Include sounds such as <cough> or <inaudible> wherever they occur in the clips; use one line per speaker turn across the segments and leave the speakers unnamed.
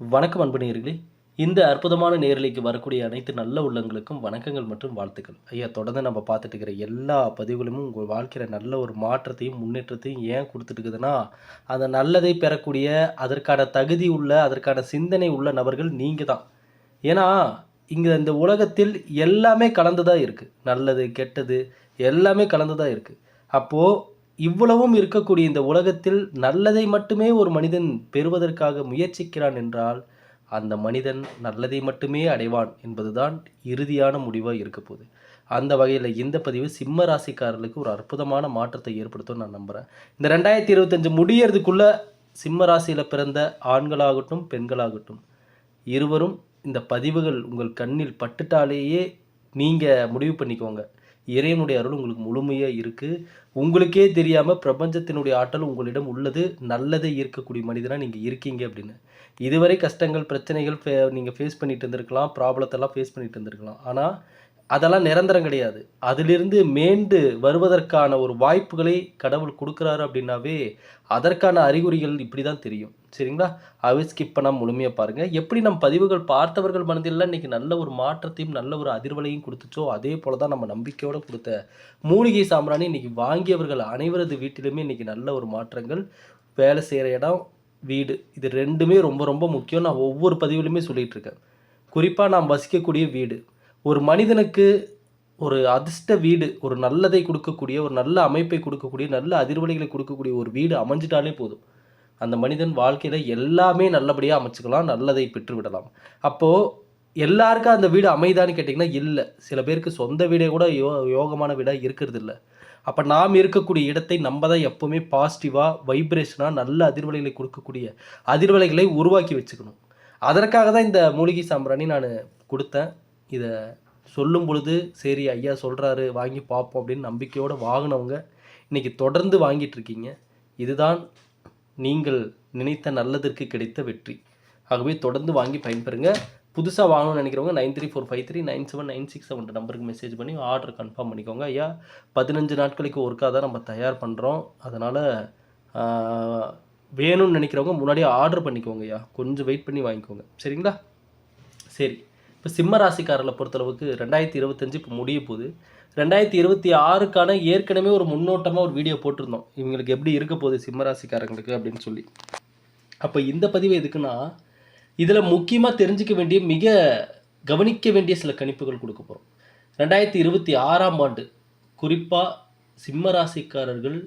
வணக்கம் அன்பு இந்த அற்புதமான நேரலைக்கு வரக்கூடிய அனைத்து நல்ல உள்ளங்களுக்கும் வணக்கங்கள் மற்றும் வாழ்த்துக்கள். ஐயா தொடர்ந்து நம்ம பார்த்துட்டு இருக்கிற எல்லா பதிவுகளும் உங்கள் வாழ்க்கையில் நல்ல ஒரு மாற்றத்தையும் முன்னேற்றத்தையும் ஏன் கொடுத்துட்டு இருக்குதுன்னா அந்த நல்லதை பெறக்கூடிய அதற்கான தகுதி உள்ள அதற்கான சிந்தனை உள்ள நபர்கள் நீங்கள் தான் ஏன்னா இங்கே இந்த உலகத்தில் எல்லாமே கலந்து தான் இருக்குது நல்லது கெட்டது எல்லாமே கலந்து தான் இருக்குது அப்போது இவ்வளவும் இருக்கக்கூடிய இந்த உலகத்தில் நல்லதை மட்டுமே ஒரு மனிதன் பெறுவதற்காக முயற்சிக்கிறான் என்றால் அந்த மனிதன் நல்லதை மட்டுமே அடைவான் என்பதுதான் இறுதியான முடிவாக இருக்க போகுது. அந்த வகையில் இந்த பதிவு சிம்ம ராசிக்காரர்களுக்கு ஒரு அற்புதமான மாற்றத்தை ஏற்படுத்தும் நான் நம்புகிறேன் இந்த ரெண்டாயிரத்தி இருபத்தஞ்சு முடியறதுக்குள்ள சிம்ம ராசியில் பிறந்த ஆண்களாகட்டும் பெண்களாகட்டும் இருவரும் இந்த பதிவுகள் உங்கள் கண்ணில் பட்டுட்டாலேயே நீங்கள் முடிவு பண்ணிக்கோங்க. இறைவனுடைய அருள் உங்களுக்கு முழுமையாக இருக்குது உங்களுக்கே தெரியாமல் பிரபஞ்சத்தினுடைய ஆற்றல் உங்களிடம் உள்ளது. நல்லதை ஈர்க்கக்கூடிய மனிதனாக நீங்கள் இருக்கீங்க அப்படின்னு. இதுவரை கஷ்டங்கள் பிரச்சனைகள் ஃபே நீங்கள் ஃபேஸ் பண்ணிட்டு இருந்திருக்கலாம் ப்ராப்ளத்தெல்லாம் ஃபேஸ் பண்ணிட்டு இருந்திருக்கலாம். ஆனால் அதெல்லாம் நிரந்தரம் கிடையாது. அதிலிருந்து மேண்டு வருவதற்கான ஒரு வாய்ப்புகளை கடவுள் கொடுக்குறாரு அப்படின்னாவே அதற்கான அறிகுறிகள் இப்படி தான் தெரியும். சரிங்களா? அவை ஸ்கிப் பண்ணால் முழுமையாக பாருங்கள் எப்படி நம் பதிவுகள் பார்த்தவர்கள் மனதில் இன்றைக்கி நல்ல ஒரு மாற்றத்தையும் நல்ல ஒரு அதிர்வலையும் கொடுத்துச்சோ அதே போல தான் நம்ம நம்பிக்கையோடு கொடுத்த மூலிகை சாம்பிராணி இன்றைக்கி வாங்கியவர்கள் அனைவரது வீட்டிலுமே இன்றைக்கி நல்ல ஒரு மாற்றங்கள். வேலை செய்கிற இடம் வீடு இது ரெண்டுமே ரொம்ப ரொம்ப முக்கியம். நான் ஒவ்வொரு பதிவுலையுமே சொல்லிட்டு இருக்கேன். குறிப்பாக நாம் வசிக்கக்கூடிய வீடு. ஒரு மனிதனுக்கு ஒரு அதிர்ஷ்ட வீடு ஒரு நல்லதை கொடுக்கக்கூடிய ஒரு நல்ல அமைப்பை கொடுக்கக்கூடிய நல்ல அதிர்வலைகளை கொடுக்கக்கூடிய ஒரு வீடு அமைஞ்சிட்டாலே போதும். அந்த மனிதன் வாழ்க்கையில் எல்லாமே நல்லபடியாக அமைச்சுக்கலாம் நல்லதை பெற்றுவிடலாம். அப்போது எல்லாருக்கும் அந்த வீடு அமைதான்னு கேட்டிங்கன்னா இல்லை. சில பேருக்கு சொந்த வீடே கூட யோ யோகமான வீடாக இருக்கிறது இல்லை அப்போ நாம் இருக்கக்கூடிய இடத்தை நம்ம தான் எப்போவுமே பாசிட்டிவாக வைப்ரேஷனாக நல்ல அதிர்வலைகளை கொடுக்கக்கூடிய அதிர்வலைகளை உருவாக்கி வச்சுக்கணும். அதற்காக தான் இந்த மூலிகை சாம்பிராணி நான் கொடுத்தேன். இதை சொல்லும் பொழுது சரி ஐயா சொல்கிறாரு வாங்கி பார்ப்போம் அப்படின்னு நம்பிக்கையோடு வாங்கினவங்க இன்றைக்கி தொடர்ந்து வாங்கிட்டுருக்கீங்க இதுதான் நீங்கள் நினைத்த நல்லதற்கு கிடைத்த வெற்றி. ஆகவே தொடர்ந்து வாங்கி பயன்பெறுங்க. புதுசாக வாங்கணும்னு நினைக்கிறவங்க nine three four five three nine seven nine six seven நம்பருக்கு மெசேஜ் பண்ணி ஆர்டர் கன்ஃபார்ம் பண்ணிக்கோங்க ஐயா. பதினஞ்சு நாட்களுக்கு ஒர்க்காக தான் நம்ம தயார் பண்ணுறோம் அதனால் வேணும்னு நினைக்கிறவங்க முன்னாடியே ஆர்டர் பண்ணிக்கோங்க ஐயா. கொஞ்சம் வெயிட் பண்ணி வாங்கிக்கோங்க. சரிங்களா? சரி. இப்போ சிம்ம ராசிக்காரர்களை பொறுத்தளவுக்கு ரெண்டாயிரத்தி இருபத்தஞ்சு இப்போ முடிய போகுது. ரெண்டாயிரத்தி இருபத்தி ஆறுக்கான ஏற்கனவே ஒரு முன்னோட்டமாக ஒரு வீடியோ போட்டிருந்தோம். இவங்களுக்கு எப்படி இருக்க போகுது சிம்ம ராசிக்காரங்களுக்கு அப்படின்னு சொல்லி. அப்போ இந்த பதிவு எதுக்குன்னா இதில் முக்கியமாக தெரிஞ்சுக்க வேண்டிய மிக கவனிக்க வேண்டிய சில கணிப்புகள் கொடுக்க போகிறோம் ரெண்டாயிரத்தி இருபத்தி ஆறாம் ஆண்டு குறிப்பாக சிம்ம ராசிக்காரர்கள்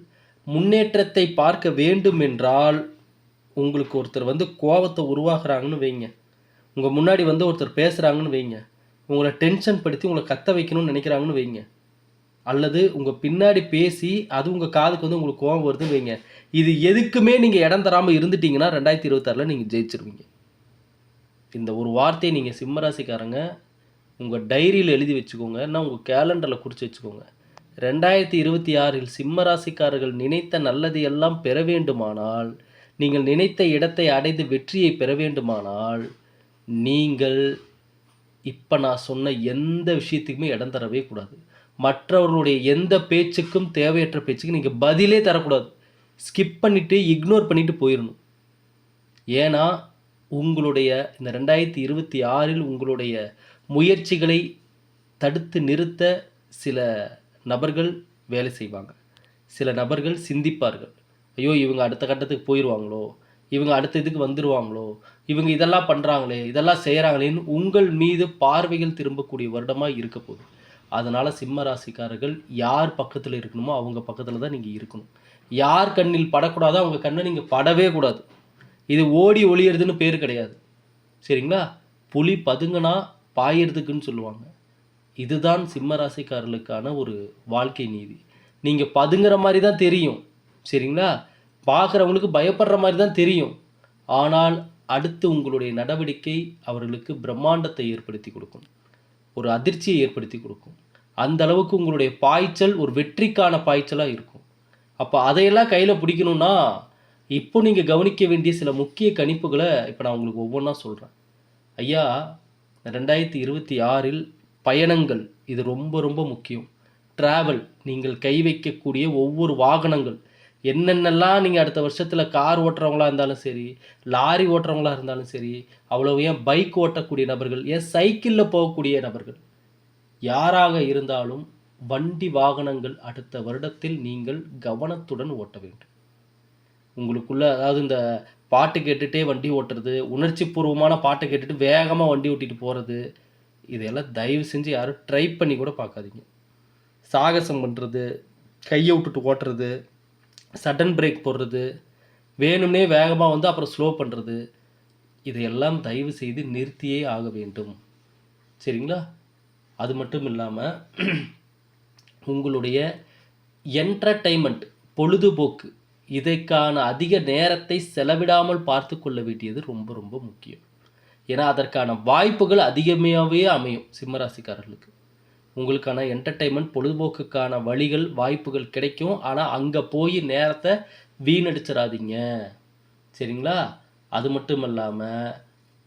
முன்னேற்றத்தை பார்க்க வேண்டும் என்றால் உங்களுக்கு ஒருத்தர் வந்து கோபத்தை உருவாக்குறாங்கன்னு வைங்க. உங்கள் முன்னாடி வந்து ஒருத்தர் பேசுகிறாங்கன்னு வைங்க. உங்களை டென்ஷன் படுத்தி உங்களை கத்த வைக்கணும்னு நினைக்கிறாங்கன்னு வைங்க. அல்லது உங்கள் பின்னாடி பேசி அது உங்கள் காதுக்கு வந்து உங்களுக்கு கோபம் வருதுன்னு வைங்க. இது எதுக்குமே நீங்கள் இடம் தராமல் இருந்துட்டீங்கன்னா ரெண்டாயிரத்தி இருபத்தாறில் நீங்கள் ஜெயிச்சிருவீங்க. இந்த ஒரு வார்த்தையை நீங்கள் சிம்மராசிக்காரங்க உங்கள் டைரியில் எழுதி வச்சுக்கோங்க. நான் உங்கள் கேலண்டரில் குறித்து வச்சுக்கோங்க. ரெண்டாயிரத்தி இருபத்தி ஆறில் சிம்மராசிக்காரர்கள் நினைத்த நல்லது எல்லாம் பெற வேண்டுமானால் நீங்கள் நினைத்த இடத்தை அடைந்து வெற்றியை பெற வேண்டுமானால் நீங்கள் இப்போ நான் சொன்ன எந்த விஷயத்துக்குமே இடம் தரவே கூடாது. மற்றவர்களுடைய எந்த பேச்சுக்கும் தேவையற்ற பேச்சுக்கு நீங்கள் பதிலே தரக்கூடாது. ஸ்கிப் பண்ணிவிட்டு இக்னோர் பண்ணிவிட்டு போயிடணும் ஏன்னா உங்களுடைய இந்த ரெண்டாயிரத்தி இருபத்தி ஆறில் உங்களுடைய முயற்சிகளை தடுத்து நிறுத்த சில நபர்கள் வேலை செய்வாங்க. சில நபர்கள் சிந்திப்பார்கள். ஐயோ இவங்க அடுத்த கட்டத்துக்கு போயிடுவாங்களோ இவங்க அடுத்த இதுக்கு வந்துடுவாங்களோ இவங்க இதெல்லாம் பண்ணுறாங்களே இதெல்லாம் செய்கிறாங்களேன்னு உங்கள் மீது பார்வைகள் திரும்பக்கூடிய வருடமாக இருக்க போகுது. அதனால் சிம்ம ராசிக்காரர்கள் யார் பக்கத்தில் இருக்கணுமோ அவங்க பக்கத்தில் தான் நீங்கள் இருக்கணும். யார் கண்ணில் படக்கூடாதோ அவங்க கண்ணை நீங்கள் படவே கூடாது. இது ஓடி ஒளியறதுன்னு பேர் கிடையாது. சரிங்களா? புலி பதுங்கினா பாயறதுக்குன்னு சொல்லுவாங்க. இதுதான் சிம்ம ராசிக்காரர்களுக்கான ஒரு வாழ்க்கை நீதி. நீங்கள் பதுங்குற மாதிரி தான் தெரியும். சரிங்களா? பார்க்குறவங்களுக்கு பயப்படுற மாதிரி தான் தெரியும். ஆனால் அடுத்து உங்களுடைய நடவடிக்கை அவர்களுக்கு பிரம்மாண்டத்தை ஏற்படுத்தி கொடுக்கும். ஒரு அதிர்ச்சியை ஏற்படுத்தி கொடுக்கும். அந்த அளவுக்கு உங்களுடைய பாய்ச்சல் ஒரு வெற்றிக்கான பாய்ச்சலாக இருக்கும். அப்போ அதையெல்லாம் கையில் பிடிக்கணும்னா இப்போ நீங்கள் கவனிக்க வேண்டிய சில முக்கிய கணிப்புகளை இப்போ நான் உங்களுக்கு ஒவ்வொன்றா சொல்கிறேன் ஐயா ரெண்டாயிரத்தி இருபத்தி ஆறில் பயணங்கள் இது ரொம்ப ரொம்ப முக்கியம். ட்ராவல் நீங்கள் கை வைக்கக்கூடிய ஒவ்வொரு வாகனங்கள் என்னென்னலாம் நீங்கள் அடுத்த வருஷத்தில் கார் ஓட்டுறவங்களா இருந்தாலும் சரி லாரி ஓட்டுறவங்களா இருந்தாலும் சரி அவ்வளோ ஏன் பைக் ஓட்டக்கூடிய நபர்கள் ஏன் சைக்கிளில் போகக்கூடிய நபர்கள்? யாராக இருந்தாலும் வண்டி வாகனங்கள் அடுத்த வருடத்தில் நீங்கள் கவனத்துடன் ஓட்ட வேண்டும். உங்களுக்குள்ள அதாவது இந்த பாட்டு கேட்டுகிட்டே வண்டி ஓட்டுறது உணர்ச்சி பூர்வமான பாட்டை கேட்டுட்டு வேகமாக வண்டி ஓட்டிட்டு போகிறது இதெல்லாம் தயவு செஞ்சு யாரும் ட்ரை பண்ணி கூட பார்க்காதீங்க. சாகசம் பண்ணுறது கையை விட்டுட்டு ஓட்டுறது சடன் பிரேக் போடுறது வேணும்னே வேகமாக வந்து அப்புறம் ஸ்லோ பண்ணுறது இதையெல்லாம் தயவு செய்து நிறுத்தியே ஆக வேண்டும். சரிங்களா? அது மட்டும் இல்லாமல் உங்களுடைய என்டர்டைன்மெண்ட் பொழுதுபோக்கு இதற்கான அதிக நேரத்தை செலவிடாமல் பார்த்து கொள்ள வேண்டியது ரொம்ப ரொம்ப முக்கியம். ஏன்னா அதற்கான வாய்ப்புகள் அதிகமாகவே அமையும் சிம்மராசிக்காரர்களுக்கு. உங்களுக்கான என்டர்டைன்மெண்ட் பொழுதுபோக்குக்கான வழிகள் வாய்ப்புகள் கிடைக்கும். ஆனால் அங்கே போய் நேரத்தை வீணடிச்சிடாதீங்க. சரிங்களா? அது மட்டும் இல்லாமல்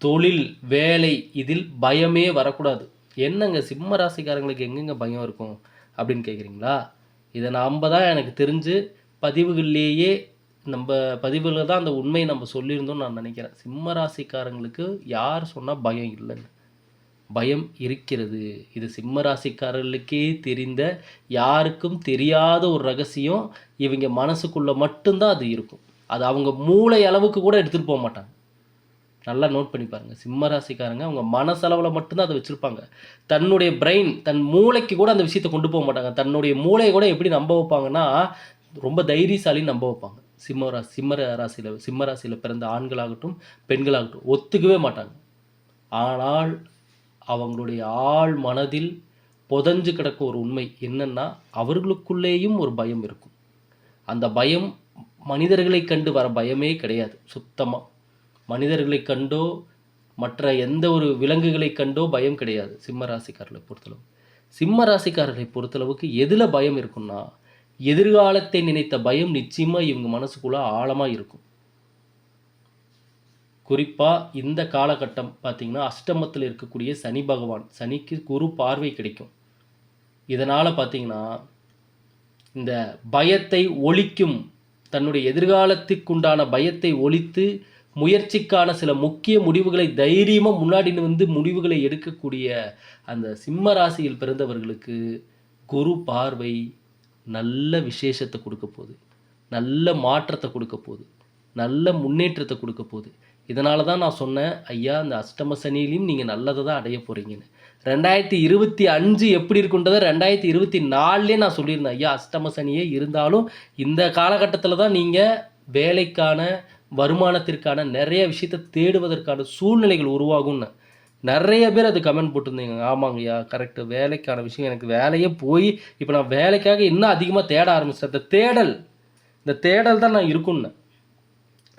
தொழில் வேலை இதில் பயமே வரக்கூடாது. என்னங்க சிம்ம ராசிக்காரங்களுக்கு எங்கெங்க பயம் இருக்கும் அப்படின்னு கேட்குறீங்களா இதை நம்ம தான் எனக்கு தெரிஞ்சு பதிவுகள்லேயே நம்ம பதிவுகளில் தான் அந்த உண்மையை நம்ம சொல்லியிருந்தோம்னு நான் நினைக்கிறேன். சிம்ம ராசிக்காரங்களுக்கு யார் சொன்னால் பயம் இல்லைன்னு பயம் இருக்கிறது. இது சிம்ம ராசிக்காரர்களுக்கே தெரிந்த யாருக்கும் தெரியாத ஒரு ரகசியம். இவங்க மனசுக்குள்ளே மட்டும்தான் அது இருக்கும். அது அவங்க மூளை அளவுக்கு கூட எடுத்துகிட்டு போக மாட்டாங்க. நல்லா நோட் பண்ணி பாருங்கள் சிம்ம ராசிக்காரங்க அவங்க மனசளவில் மட்டும்தான் அதை வச்சுருப்பாங்க. தன்னுடைய பிரெயின் தன் மூளைக்கு கூட அந்த விஷயத்தை கொண்டு போக மாட்டாங்க. தன்னுடைய மூளையை கூட எப்படி நம்ப வைப்பாங்கன்னா ரொம்ப தைரியசாலின்னு நம்ப வைப்பாங்க. சிம்ம ராசி சிம்ம ராசியில் சிம்ம ராசியில் பிறந்த ஆண்களாகட்டும் பெண்களாகட்டும் ஒத்துக்கவே மாட்டாங்க. ஆனால் அவங்களுடைய ஆழ் மனதில் புதஞ்சு கிடக்க ஒரு உண்மை என்னன்னா அவர்களுக்குள்ளேயும் ஒரு பயம் இருக்கும். அந்த பயம் மனிதர்களை கண்டு வர பயமே கிடையாது. சுத்தமாக மனிதர்களை கண்டோ மற்ற எந்த ஒரு விலங்குகளை கண்டோ பயம் கிடையாது. சிம்ம ராசிக்காரர்களை பொறுத்தளவு. சிம்ம ராசிக்காரர்களை பொறுத்தளவுக்கு எதில் பயம் இருக்கும்னா எதிர்காலத்தை நினைத்த பயம் நிச்சயமாக இவங்க மனசுக்குள்ளே ஆழமாக இருக்கும். குறிப்பாக இந்த காலகட்டம் பார்த்திங்கன்னா அஷ்டமத்தில் இருக்கக்கூடிய சனி பகவான் சனிக்கு குரு பார்வை கிடைக்கும். இதனால் பார்த்திங்கன்னா இந்த பயத்தை ஒழிக்கும் தன்னுடைய எதிர்காலத்துக்குண்டான பயத்தை ஒழித்து முயற்சிக்கான சில முக்கிய முடிவுகளை தைரியமாக முன்னாடி வந்து முடிவுகளை எடுக்கக்கூடிய அந்த சிம்ம ராசியில் பிறந்தவர்களுக்கு குரு பார்வை நல்ல விசேஷத்தை கொடுக்க போகுது. நல்ல மாற்றத்தை கொடுக்க போகுது. நல்ல முன்னேற்றத்தை கொடுக்க போகுது. இதனால தான் நான் சொன்னேன் ஐயா இந்த அஷ்டம சனியிலையும் நீங்கள் நல்லதை தான் அடைய போகிறீங்கன்னு ரெண்டாயிரத்தி இருபத்தி அஞ்சு எப்படி இருக்குன்றதை ரெண்டாயிரத்தி இருபத்தி நாலுலேயே நான் சொல்லியிருந்தேன் ஐயா அஷ்டம சனியே இருந்தாலும் இந்த காலகட்டத்தில் தான் நீங்கள் வேலைக்கான வருமானத்திற்கான நிறைய விஷயத்தை தேடுவதற்கான சூழ்நிலைகள் உருவாகும்னு. நிறைய பேர் அது கமெண்ட் போட்டிருந்தீங்க. ஆமாங்கய்யா கரெக்டு வேலைக்கான விஷயம் எனக்கு வேலையே போய் இப்போ நான் வேலைக்காக இன்னும் அதிகமாக தேட ஆரம்பிச்சிட்டேன் இந்த தேடல் இந்த தேடல் தான் நான் இருக்குன்னு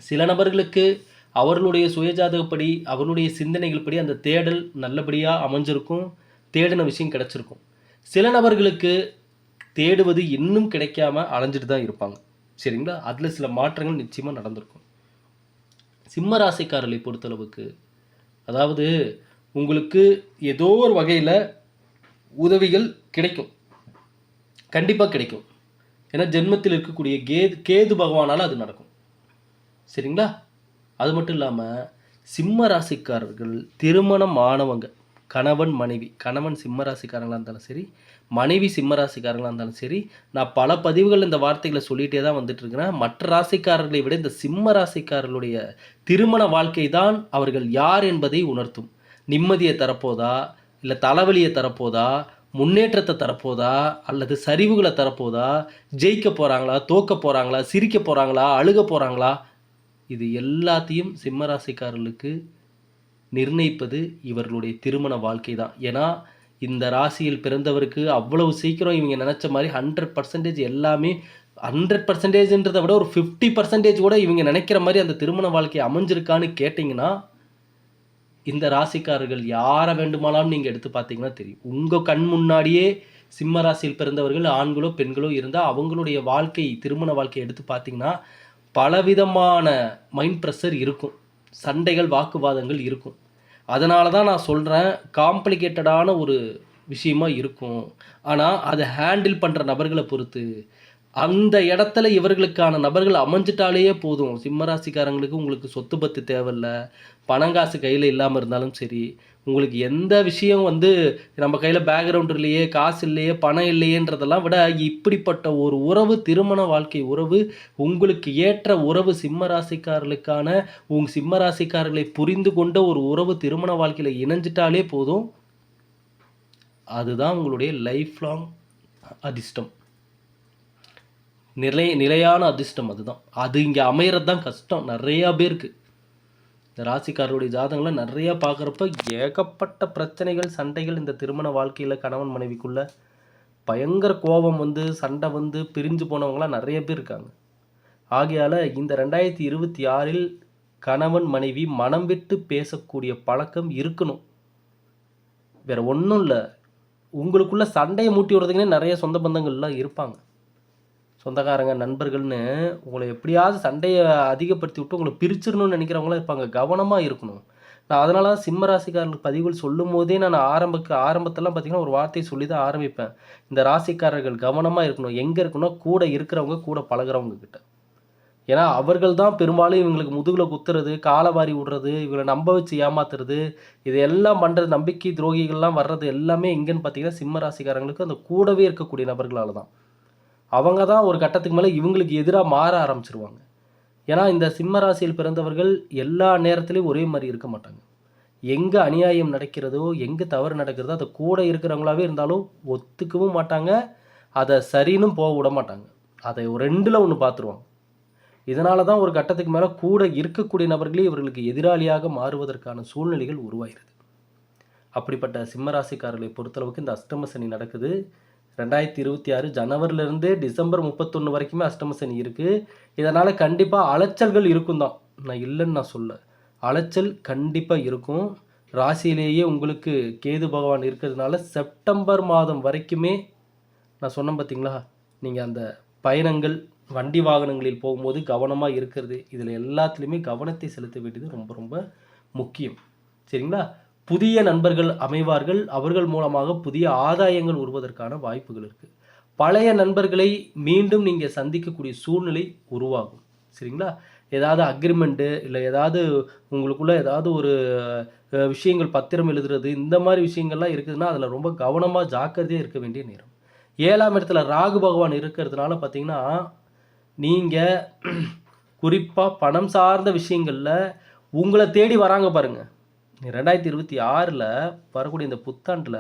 சில நபர்களுக்கு அவர்களுடைய சுயஜாதகப்படி அவர்களுடைய சிந்தனைகள் படி அந்த தேடல் நல்லபடியாக அமைஞ்சிருக்கும் தேடின விஷயம் கிடச்சிருக்கும். சில நபர்களுக்கு தேடுவது இன்னும் கிடைக்காம அலைஞ்சிட்டு தான் இருப்பாங்க. சரிங்களா? அதில் சில மாற்றங்கள் நிச்சயமாக நடந்திருக்கும். சிம்ம ராசிக்காரர்களை பொறுத்தளவுக்கு அதாவது உங்களுக்கு ஏதோ ஒரு வகையில் உதவிகள் கிடைக்கும். கண்டிப்பாக கிடைக்கும். ஏன்னா ஜென்மத்தில் இருக்கக்கூடிய கேது கேது பகவானால் அது நடக்கும். சரிங்களா? அது மட்டும் இல்லாமல் சிம்ம ராசிக்காரர்கள் திருமணம் ஆனவங்க கணவன் மனைவி கணவன் சிம்ம ராசிக்காரங்களாக இருந்தாலும் சரி மனைவி சிம்ம ராசிக்காரங்களாக இருந்தாலும் சரி நான் பல பதிவுகள் இந்த வார்த்தைகளை சொல்லிகிட்டே தான் வந்துட்டு இருக்கிறேன் மற்ற ராசிக்காரர்களை விட இந்த சிம்ம ராசிக்காரர்களுடைய திருமண வாழ்க்கை தான் அவர்கள் யார் என்பதை உணர்த்தும். நிம்மதியை தரப்போதா? இல்லை தலைவலியை தரப்போதா? முன்னேற்றத்தை தரப்போதா? அல்லது சரிவுகளை தரப்போதா? ஜெயிக்க போகிறாங்களா தோக்க போகிறாங்களா சிரிக்க போகிறாங்களா அழுக போகிறாங்களா இது எல்லாத்தையும் சிம்மராசிக்காரர்களுக்கு நிர்ணயிப்பது இவர்களுடைய திருமண வாழ்க்கை தான் ஏன்னா இந்த ராசியில் பிறந்தவருக்கு அவ்வளவு சீக்கிரம் இவங்க நினச்ச மாதிரி ஹண்ட்ரட் பர்சன்டேஜ் எல்லாமே ஹண்ட்ரட் பர்சன்டேஜ்ன்றதை விட ஒரு ஃபிஃப்டி பர்சன்டேஜ் கூட இவங்க நினைக்கிற மாதிரி அந்த திருமண வாழ்க்கை அமைஞ்சிருக்கான்னு கேட்டிங்கன்னா இந்த ராசிக்காரர்கள் யாரை வேண்டுமானாலும் நீங்கள் எடுத்து பார்த்தீங்கன்னா தெரியும். உங்கள் கண் முன்னாடியே சிம்ம ராசியில் பிறந்தவர்கள் ஆண்களோ பெண்களோ இருந்தால் அவங்களுடைய வாழ்க்கை திருமண வாழ்க்கையை எடுத்து பார்த்தீங்கன்னா பலவிதமான மைண்ட் ப்ரெஷர் இருக்கும். சண்டைகள் வாக்குவாதங்கள் இருக்கும். அதனால தான் நான் சொல்கிறேன் காம்ப்ளிகேட்டடான ஒரு விஷயமா இருக்கும். ஆனால் அதை ஹேண்டில் பண்ணுற நபர்களை பொறுத்து அந்த இடத்துல இவர்களுக்கான நபர்கள் அமைஞ்சிட்டாலேயே போதும். சிம்மராசிக்காரங்களுக்கு உங்களுக்கு சொத்து பத்து தேவையில்ல. பணங்காசு கையில் இல்லாமல் இருந்தாலும் சரி உங்களுக்கு எந்த விஷயம் வந்து நம்ம கையில் பேக்ரவுண்ட் இல்லையே காசு இல்லையே பணம் இல்லையேன்றதெல்லாம் விட இப்படிப்பட்ட ஒரு உறவு திருமண வாழ்க்கை உறவு உங்களுக்கு ஏற்ற உறவு சிம்ம ராசிக்காரர்களுக்கான உங்க சிம்ம ராசிக்காரர்களை புரிந்து கொண்ட ஒரு உறவு திருமண வாழ்க்கையில் இணைஞ்சிட்டாலே போதும். அதுதான் உங்களுடைய லைஃப் லாங் அதிர்ஷ்டம். நிலை நிலையான அதிர்ஷ்டம் அதுதான். அது இங்கே அமையிறது தான் கஷ்டம். நிறையா பேருக்கு. இந்த ராசிக்காரருடைய ஜாதகங்களை நிறையா பார்க்குறப்ப ஏகப்பட்ட பிரச்சனைகள் சண்டைகள் இந்த திருமண வாழ்க்கையில் கணவன் மனைவிக்குள்ள. பயங்கர கோபம் வந்து சண்டை வந்து பிரிஞ்சு போனவங்களாம் நிறைய பேர் இருக்காங்க. ஆகையால் இந்த ரெண்டாயிரத்தி இருபத்தி ஆறில் கணவன் மனைவி மனம் விட்டு பேசக்கூடிய பழக்கம் இருக்கணும். வேறு ஒன்றும் இல்லை. உங்களுக்குள்ள சண்டையை மூட்டி விடுறதுக்குன்னே நிறைய சொந்த பந்தங்கள்லாம் இருப்பாங்க. சொந்தக்காரங்க நண்பர்கள்னு உங்களை எப்படியாவது சண்டையை அதிகப்படுத்தி விட்டு உங்களை பிரிச்சிடணும்னு நினைக்கிறவங்களாம் இருப்பாங்க. கவனமாக இருக்கணும். நான் அதனால தான் சிம்ம ராசிக்காரர்களுக்கு பதிவுகள் சொல்லும் போதே நான் ஆரம்பக்கு ஆரம்பத்தெல்லாம் பார்த்தீங்கன்னா ஒரு வார்த்தையை சொல்லி தான் ஆரம்பிப்பேன். இந்த ராசிக்காரர்கள் கவனமாக இருக்கணும். எங்கே இருக்கணும் கூட இருக்கிறவங்க கூட பழகுறவங்க கிட்ட. ஏன்னா அவர்கள் தான் பெரும்பாலும் இவங்களுக்கு முதுகில் குத்துறது காலவாரி விடுறது இவங்களை நம்ப வச்சு ஏமாத்துறது இது எல்லாம் பண்ணுறது நம்பிக்கை துரோகிகள்லாம் வர்றது எல்லாமே எங்கேன்னு பார்த்தீங்கன்னா சிம்ம ராசிக்காரங்களுக்கு அந்த கூடவே இருக்கக்கூடிய நபர்களால் தான் அவங்க தான் ஒரு கட்டத்துக்கு மேலே இவங்களுக்கு எதிராக மாற ஆரம்பிச்சிருவாங்க. ஏன்னா இந்த சிம்ம ராசியில் பிறந்தவர்கள் எல்லா நேரத்துலையும் ஒரே மாதிரி இருக்க மாட்டாங்க. எங்கே அநியாயம் நடக்கிறதோ எங்கே தவறு நடக்கிறதோ அதை கூட இருக்கிறவங்களாவே இருந்தாலும் ஒத்துக்கவும் மாட்டாங்க. அதை சரின்னு போக விட மாட்டாங்க. அதை ரெண்டில் ஒன்று பார்த்துருவாங்க இதனால தான் ஒரு கட்டத்துக்கு மேலே கூட இருக்கக்கூடிய நபர்களே இவர்களுக்கு எதிராளியாக மாறுவதற்கான சூழ்நிலைகள் உருவாகிறது. அப்படிப்பட்ட சிம்மராசிக்காரர்களை பொறுத்தளவுக்கு இந்த அஷ்டம சனி நடக்குது. ரெண்டாயிரத்தி இருபத்தி ஆறு ஜனவரிலேருந்து டிசம்பர் முப்பத்தொன்று வரைக்குமே அஷ்டம சனி இருக்குது இதனால் கண்டிப்பாக அலைச்சல்கள் இருக்கும் தான். நான் இல்லைன்னு நான் சொல்ல அலைச்சல் கண்டிப்பாக இருக்கும். ராசியிலேயே உங்களுக்கு கேது பகவான் இருக்கிறதுனால செப்டம்பர் மாதம் வரைக்குமே நான் சொன்னேன் பார்த்தீங்களா நீங்கள் அந்த பயணங்கள் வண்டி வாகனங்களில் போகும்போது கவனமாக இருக்கிறது. இதில் எல்லாத்துலேயுமே கவனத்தை செலுத்த வேண்டியது ரொம்ப ரொம்ப முக்கியம். சரிங்களா? புதிய நண்பர்கள் அமைவார்கள். அவர்கள் மூலமாக புதிய ஆதாயங்கள் உருவதற்கான வாய்ப்புகள் இருக்குது பழைய நண்பர்களை மீண்டும் நீங்கள் சந்திக்கக்கூடிய சூழ்நிலை உருவாகும். சரிங்களா? ஏதாவது அக்ரிமெண்ட்டு இல்லை ஏதாவது உங்களுக்குள்ள ஏதாவது ஒரு விஷயங்கள் பத்திரம் எழுதுறது இந்த மாதிரி விஷயங்கள்லாம் இருக்குதுன்னா அதில் ரொம்ப கவனமாக ஜாக்கிரதையாக இருக்க வேண்டிய நேரம். ஏழாம் இடத்துல ராகு பகவான் இருக்கிறதுனால பார்த்தீங்கன்னா நீங்கள் <clears throat> குறிப்பாக பணம் சார்ந்த விஷயங்களில் உங்களை தேடி வராங்க பாருங்கள் ரெண்டாயிரத்தி இருபத்தி ஆறில் வரக்கூடிய இந்த புத்தாண்டில்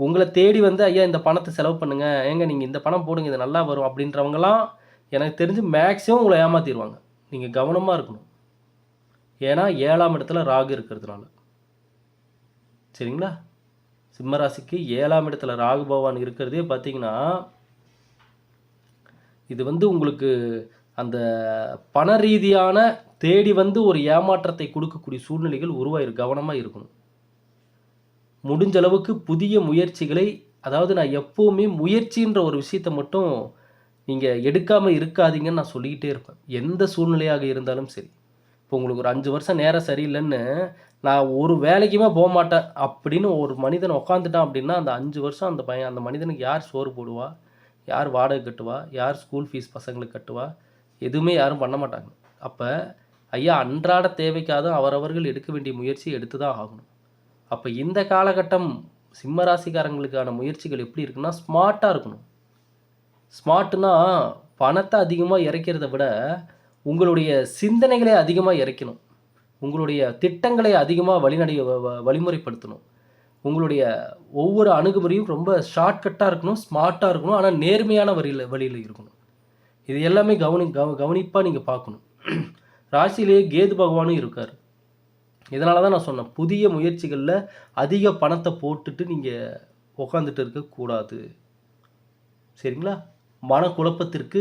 உங்களை தேடி வந்து ஐயா இந்த பணத்தை செலவு பண்ணுங்கள் ஏங்க நீங்கள் இந்த பணம் போடுங்க இது நல்லா வரும். அப்படின்றவங்கலாம் எனக்கு தெரிஞ்சு மேக்ஸிமம் உங்களை ஏமாற்றிடுவாங்க நீங்கள் கவனமாக இருக்கணும். ஏன்னா ஏழாம் இடத்துல ராகு இருக்கிறதுனால. சரிங்களா? சிம்மராசிக்கு ஏழாம் இடத்துல ராகு பகவான் இருக்கிறதே பார்த்தீங்கன்னா இது வந்து உங்களுக்கு அந்த பண ரீதியான தேடி வந்து ஒரு ஏமாற்றத்தை கொடுக்கக்கூடிய சூழ்நிலைகள் உருவாயிரு கவனமாக இருக்கணும். முடிஞ்ச அளவுக்கு புதிய முயற்சிகளை அதாவது நான் எப்போவுமே முயற்சின்ற ஒரு விஷயத்தை மட்டும் நீங்கள் எடுக்காமல் இருக்காதீங்கன்னு நான் சொல்லிக்கிட்டே இருப்பேன். எந்த சூழ்நிலையாக இருந்தாலும் சரி. இப்போ உங்களுக்கு ஒரு அஞ்சு வருஷம் நேரம் சரியில்லைன்னு நான் ஒரு வேலைக்குமே போக மாட்டேன் அப்படின்னு ஒரு மனிதன் உட்காந்துட்டான் அப்படின்னா அந்த அஞ்சு வருஷம் அந்த பையன் அந்த மனிதனுக்கு யார் சோறு போடுவா? யார் வாடகை கட்டுவா? யார் ஸ்கூல் ஃபீஸ் பசங்களுக்கு கட்டுவா? எதுவுமே யாரும் பண்ண மாட்டாங்க. அப்போ ஐயா அன்றாட தேவைக்காக அவரவர்கள் எடுக்க வேண்டிய முயற்சி எடுத்து தான் ஆகணும். அப்போ இந்த காலகட்டம் சிம்ம ராசிக்காரங்களுக்கான முயற்சிகள் எப்படி இருக்குன்னா ஸ்மார்ட்டாக இருக்கணும். ஸ்மார்ட்னா பணத்தை அதிகமாக இறைக்கிறத விட உங்களுடைய சிந்தனைகளை அதிகமாக இறைக்கணும். உங்களுடைய திட்டங்களை அதிகமாக வழிநடை வ- வ- வழிமுறைப்படுத்தணும். உங்களுடைய ஒவ்வொரு அணுகுமுறையும் ரொம்ப ஷார்ட்கட்டாக இருக்கணும் ஸ்மார்ட்டாக இருக்கணும் ஆனால் நேர்மையான வழியில் வழியில் இருக்கணும். இது எல்லாமே கவனி கவ கவனிப்பாக நீங்கள் பார்க்கணும். ராசியிலேயே கேது பகவானும் இருக்கார். இதனால தான் நான் சொன்னேன் புதிய முயற்சிகளில் அதிக பணத்தை போட்டுட்டு நீங்கள் உக்காந்துட்டு இருக்கக்கூடாது சரிங்களா? மனக்குழப்பத்திற்கு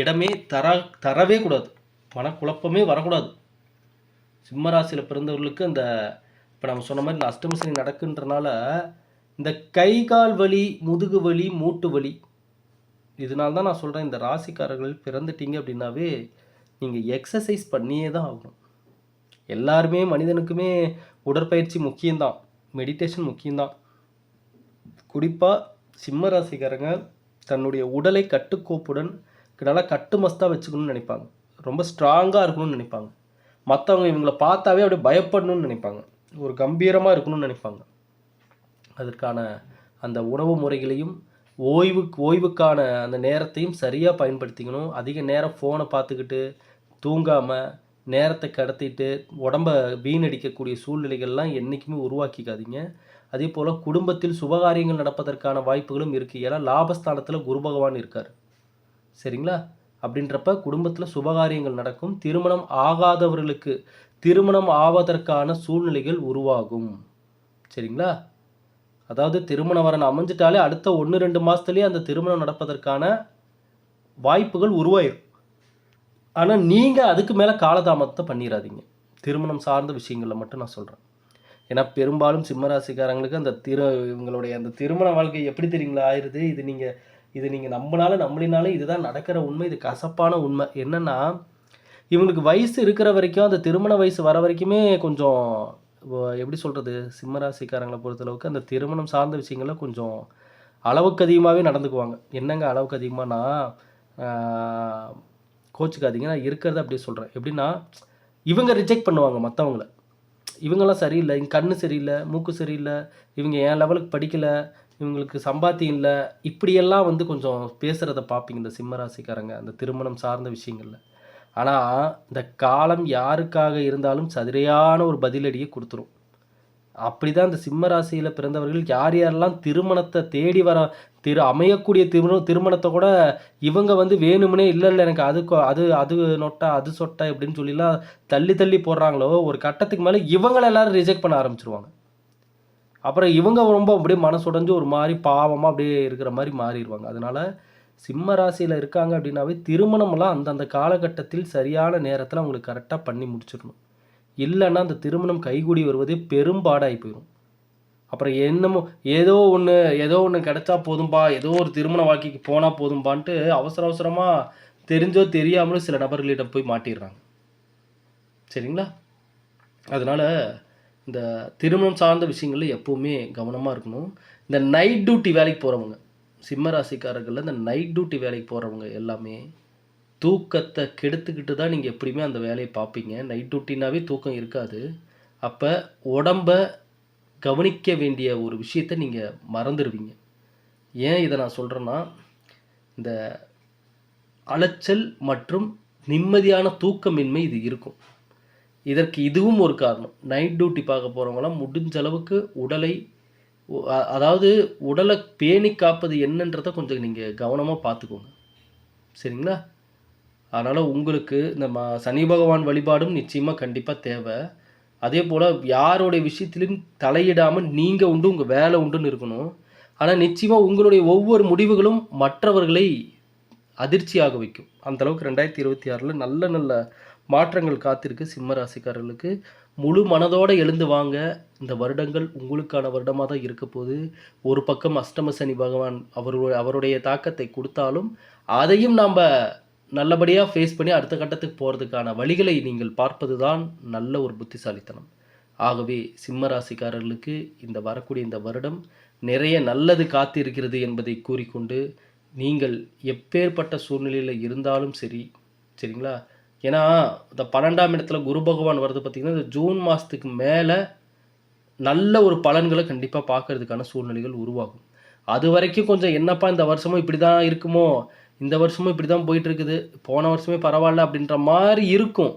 இடமே தர தரவே கூடாது. மனக்குழப்பமே வரக்கூடாது. சிம்ம ராசியில் பிறந்தவர்களுக்கு அந்த இப்போ நம்ம சொன்ன மாதிரி இந்த அஷ்டமசனி நடக்குன்றனால இந்த கை கால் வலி முதுகு வலி மூட்டு வலி இதனால தான் நான் சொல்கிறேன் இந்த ராசிக்காரர்கள் பிறந்துட்டீங்க அப்படின்னாவே நீங்கள் எக்ஸசைஸ் பண்ணியே தான் ஆகணும். எல்லாருமே மனிதனுக்குமே உடற்பயிற்சி முக்கியம்தான். மெடிடேஷன் முக்கியம்தான். குறிப்பாக சிம்ம ராசிக்காரங்க தன்னுடைய உடலை கட்டுக்கோப்புடன் நல்லா கட்டுமஸ்தாக வச்சுக்கணும்னு நினைப்பாங்க. ரொம்ப ஸ்ட்ராங்காக இருக்கணும்னு நினைப்பாங்க. மற்றவங்க இவங்களை பார்த்தாவே அப்படியே பயப்படணும்னு நினைப்பாங்க. ஒரு கம்பீரமாக இருக்கணும்னு நினைப்பாங்க. அதற்கான அந்த உணவு முறைகளையும் ஓய்வுக்கு ஓய்வுக்கான அந்த நேரத்தையும் சரியாக பயன்படுத்திக்கணும். அதிக நேரம் ஃபோனை பார்த்துக்கிட்டு தூங்காமல் நேரத்தை கடத்திட்டு உடம்ப வீணடிக்கக்கூடிய சூழ்நிலைகள்லாம் என்றைக்குமே உருவாக்கிக்காதீங்க. அதே போல் குடும்பத்தில் சுபகாரியங்கள் நடப்பதற்கான வாய்ப்புகளும் இருக்குது ஏன்னா லாபஸ்தானத்தில் குரு பகவான் இருக்கார். சரிங்களா? அப்படின்றப்ப குடும்பத்தில் சுபகாரியங்கள் நடக்கும். திருமணம் ஆகாதவர்களுக்கு திருமணம் ஆவதற்கான சூழ்நிலைகள் உருவாகும். சரிங்களா? அதாவது திருமண வரன் அமைஞ்சிட்டாலே அடுத்த ஒன்று ரெண்டு மாதத்துலேயே அந்த திருமணம் நடப்பதற்கான வாய்ப்புகள் உருவாயிரும். ஆனால் நீங்கள் அதுக்கு மேலே காலதாமதத்தை பண்ணிடாதீங்க திருமணம் சார்ந்த விஷயங்களில் மட்டும் நான் சொல்கிறேன் ஏன்னா பெரும்பாலும் சிம்மராசிக்காரங்களுக்கு அந்த திரு இவங்களுடைய அந்த திருமண வாழ்க்கை எப்படி தெரியுங்களா? ஆயிடுது இது நீங்கள் இது நீங்கள் நம்மளால நம்பலினாலும் இதுதான் நடக்கிற உண்மை. இது கசப்பான உண்மை. என்னென்னா இவங்களுக்கு வயசு இருக்கிற வரைக்கும் அந்த திருமண வயசு வர வரைக்குமே கொஞ்சம் எப்படி சொல்கிறது சிம்மராசிக்காரங்களை பொறுத்தளவுக்கு அந்த திருமணம் சார்ந்த விஷயங்கள்ல கொஞ்சம் அளவுக்கு அதிகமாகவே நடந்துக்குவாங்க. என்னங்க அளவுக்கு அதிகமானா கோச்சுக்காதீங்க நான் இருக்கிறத அப்படியே சொல்கிறேன் எப்படின்னா இவங்க ரிஜெக்ட் பண்ணுவாங்க மற்றவங்கள இவங்கெல்லாம் சரியில்லை இங்கே கண்ணு சரியில்லை மூக்கு சரியில்லை இவங்க என் லெவலுக்கு படிக்கலை இவங்களுக்கு சம்பாத்தியம் இல்லை. இப்படியெல்லாம் வந்து கொஞ்சம் பேசுகிறத பார்ப்பீங்க இந்த சிம்மராசிக்காரங்க அந்த திருமணம் சார்ந்த விஷயங்களில். ஆனால் இந்த காலம் யாருக்காக இருந்தாலும் சரியான ஒரு பதிலடியை கொடுத்துரும். அப்படிதான் இந்த சிம்ம ராசியில் பிறந்தவர்கள் யார் யாரெல்லாம் திருமணத்தை தேடி வர திரு அமையக்கூடிய திருமணம் திருமணத்தை கூட இவங்க வந்து வேணும்னே இல்லை இல்லை எனக்கு அது அது அது நொட்டா அது சொட்டா இப்படின்னு சொல்லிலாம் தள்ளி தள்ளி போடுறாங்களோ ஒரு கட்டத்துக்கு மேலே இவங்களை எல்லாரும் ரிஜெக்ட் பண்ண ஆரம்பிச்சிருவாங்க. அப்புறம் இவங்க ரொம்ப அப்படியே மனசுடைஞ்சு ஒரு மாதிரி பாவமாக அப்படியே இருக்கிற மாதிரி மாறிடுவாங்க. அதனால சிம்ம ராசியில் இருக்காங்க அப்படின்னாவே திருமணமெல்லாம் அந்தந்த காலகட்டத்தில் சரியான நேரத்தில் அவங்களுக்கு கரெக்டாக பண்ணி முடிச்சிடணும். இல்லைன்னா அந்த திருமணம் கைகூடி வருவதே பெரும்பாடாகி போயிடும் அப்புறம் என்னமோ ஏதோ ஒன்று ஏதோ ஒன்று கிடச்சா போதும்பா ஏதோ ஒரு திருமண வாழ்க்கைக்கு போனால் போதும்பான்ட்டு அவசர அவசரமாக தெரிஞ்சோ தெரியாமலோ சில நபர்களிடம் போய் மாட்டிடுறாங்க. சரிங்களா? அதனால் இந்த திருமணம் சார்ந்த விஷயங்களில் எப்போவுமே கவனமாக இருக்கணும். இந்த நைட் டியூட்டி வேலைக்கு போகிறவங்க சிம்ம ராசிக்காரர்களில் இந்த நைட் டியூட்டி வேலைக்கு போகிறவங்க எல்லாமே தூக்கத்தை கெடுத்துக்கிட்டு தான் நீங்கள் எப்படியுமே அந்த வேலையை பார்ப்பீங்க. நைட் டியூட்டினாவே தூக்கம் இருக்காது. அப்போ உடம்ப கவனிக்க வேண்டிய ஒரு விஷயத்தை நீங்கள் மறந்துடுவீங்க ஏன் இதை நான் சொல்கிறேன்னா இந்த அலைச்சல் மற்றும் நிம்மதியான தூக்கமின்மை இது இருக்கும். இதற்கு இதுவும் ஒரு காரணம். நைட் டியூட்டி பார்க்க போகிறவங்களாம் முடிஞ்ச அளவுக்கு உடலை அதாவது உடலை பேணி காப்பது என்னன்றதை கொஞ்சம் நீங்கள் கவனமாக பார்த்துக்கோங்க. சரிங்களா? அதனால் உங்களுக்கு இந்த ம சனி பகவான் வழிபாடும் நிச்சயமாக கண்டிப்பாக தேவை. அதே போல் யாருடைய விஷயத்திலும் தலையிடாமல் நீங்கள் உண்டு உங்கள் வேலை உண்டுன்னு இருக்கணும். ஆனால் நிச்சயமாக உங்களுடைய ஒவ்வொரு முடிவுகளும் மற்றவர்களை அதிர்ச்சியாக வைக்கும். அந்தளவுக்கு ரெண்டாயிரத்தி இருபத்தி ஆறில் நல்ல நல்ல மாற்றங்கள் காத்திருக்கு சிம்ம ராசிக்காரர்களுக்கு முழு மனதோடு எழுந்து வாங்க. இந்த வருடங்கள் உங்களுக்கான வருடமாக தான் இருக்க போது ஒரு பக்கம் அஷ்டம சனி பகவான் அவருடைய அவருடைய தாக்கத்தை கொடுத்தாலும் அதையும் நாம் நல்லபடியாக ஃபேஸ் பண்ணி அடுத்த கட்டத்துக்கு போகிறதுக்கான வழிகளை நீங்கள் பார்ப்பது தான் நல்ல ஒரு புத்திசாலித்தனம். ஆகவே சிம்ம ராசிக்காரர்களுக்கு இந்த வரக்கூடிய இந்த வருடம் நிறைய நல்லது காத்திருக்கிறது என்பதை கூறிக்கொண்டு நீங்கள் எப்பேற்பட்ட சூழ்நிலையில் இருந்தாலும் சரி சரிங்களா? ஏன்னா இந்த பன்னெண்டாம் இடத்துல குரு பகவான் வர்றது பார்த்திங்கன்னா இந்த ஜூன் மாதத்துக்கு மேலே நல்ல ஒரு பலன்களை கண்டிப்பாக பார்க்கறதுக்கான சூழ்நிலைகள் உருவாகும். அது வரைக்கும் கொஞ்சம் என்னப்பா இந்த வருஷமும் இப்படி தான் இருக்குமோ? இந்த வருஷமும் இப்படி தான் போயிட்டுருக்குது போன வருஷமே பரவாயில்ல அப்படின்ற மாதிரி இருக்கும்.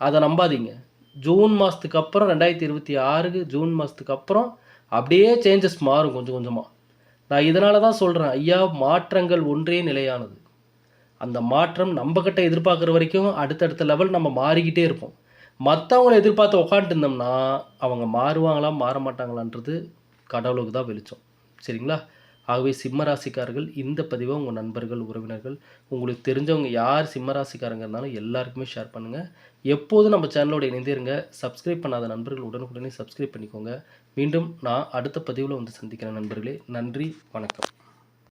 அதை நம்பாதீங்க. ஜூன் மாதத்துக்கு அப்புறம் ரெண்டாயிரத்தி இருபத்தி ஆறுக்கு ஜூன் மாதத்துக்கு அப்புறம் அப்படியே சேஞ்சஸ் மாறும் கொஞ்சம் கொஞ்சமாக நான் இதனால தான் சொல்கிறேன் ஐயா மாற்றங்கள் ஒன்றே நிலையானது. அந்த மாற்றம் நம்மக்கிட்ட எதிர்பார்க்குற வரைக்கும் அடுத்தடுத்த லெவல் நம்ம மாறிக்கிட்டே இருப்போம். மற்றவங்களை எதிர்பார்த்து உக்காண்ட்டு இருந்தோம்னா அவங்க மாறுவாங்களா மாற மாட்டாங்களான்றது கடவுளுக்கு தான் வெளிச்சம். சரிங்களா? ஆகவே சிம்மராசிக்காரர்கள் இந்த பதிவை உங்கள் நண்பர்கள் உறவினர்கள் உங்களுக்கு தெரிஞ்சவங்க யார் சிம்மராசிக்காரங்க இருந்தாலும் எல்லாருக்குமே ஷேர் பண்ணுங்கள் எப்போதும் நம்ம சேனலோட இணைந்திருங்க. சப்ஸ்கிரைப் பண்ணாத நண்பர்கள் உடனுக்குடனே சப்ஸ்கிரைப் பண்ணிக்கோங்க. மீண்டும் நான் அடுத்த பதிவில் வந்து சந்திக்கிறேன் நண்பர்களே. நன்றி வணக்கம்.